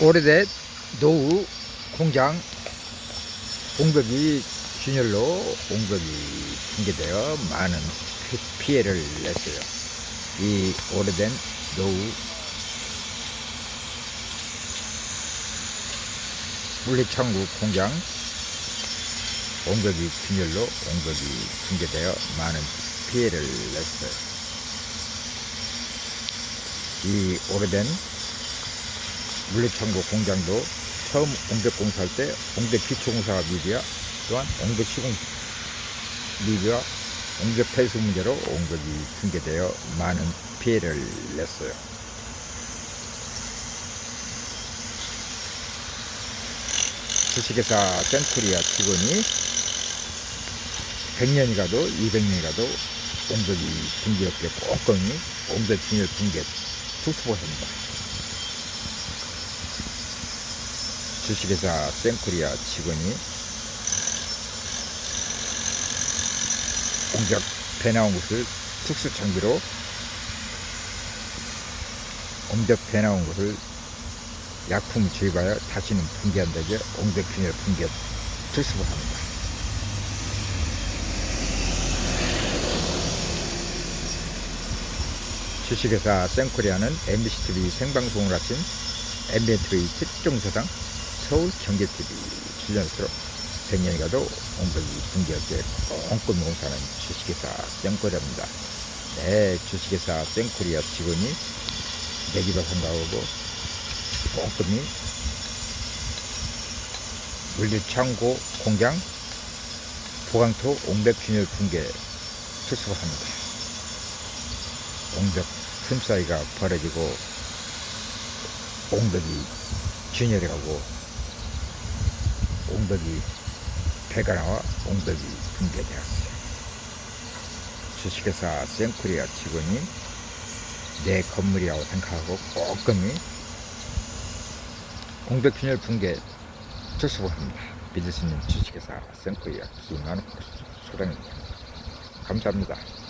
오래된 노후 공장 공격이 균열로 공격이 붕괴되어 많은 피- 피해를 냈어요. 이 오래된 노후 물리창구 공장 공격이 균열로 공격이 붕괴되어 많은 피해를 냈어요. 이 오래된 물리창고 공장도 처음 옹백 공사할 때 옹백 기초공사가 미비와 또한 옹백 시공 미비와 옹백 폐수 문제로 옹백이 붕괴되어 많은 피해를 냈어요. 주식회사 센트리아 직원이 100년이 가도 200년이 가도 옹백이 붕괴 없게 꼼꼼히 옹백 균열 붕괴 특수보합니다. 주식회사 센코리아 직원이 공작 배 나온 것을 특수 장비로 옹벽 배 나온 것을 약품 주입하여 다시는 붕괴한다죠. 옹벽 균열 붕괴 특수부 합니다. 주식회사 센코리아는 MBCTV 생방송을 하신 MBTV 특종사장 서울 경제TV 출연으로 100년이 가도 옹벽이 붕괴하게 꼼꼼히 공사하는 주식회사 센코리아입니다. 네, 주식회사 센코리아 직원이 내기도 한다고 꼼꼼히 물류창고 공장 보강토 옹백균열 붕괴 투수합니다. 옹벽 틈사이가 벌어지고 옹벽이 균열이 가고 옹벽이 배가 나와 옹벽이 붕괴되었어요. 주식회사 센코리아 직원이 내 건물이라고 생각하고 꼼꼼히 옹벽 균열 붕괴 특수부합니다. 있는 주식회사 센코리아 김만욱 소장입니다. 감사합니다.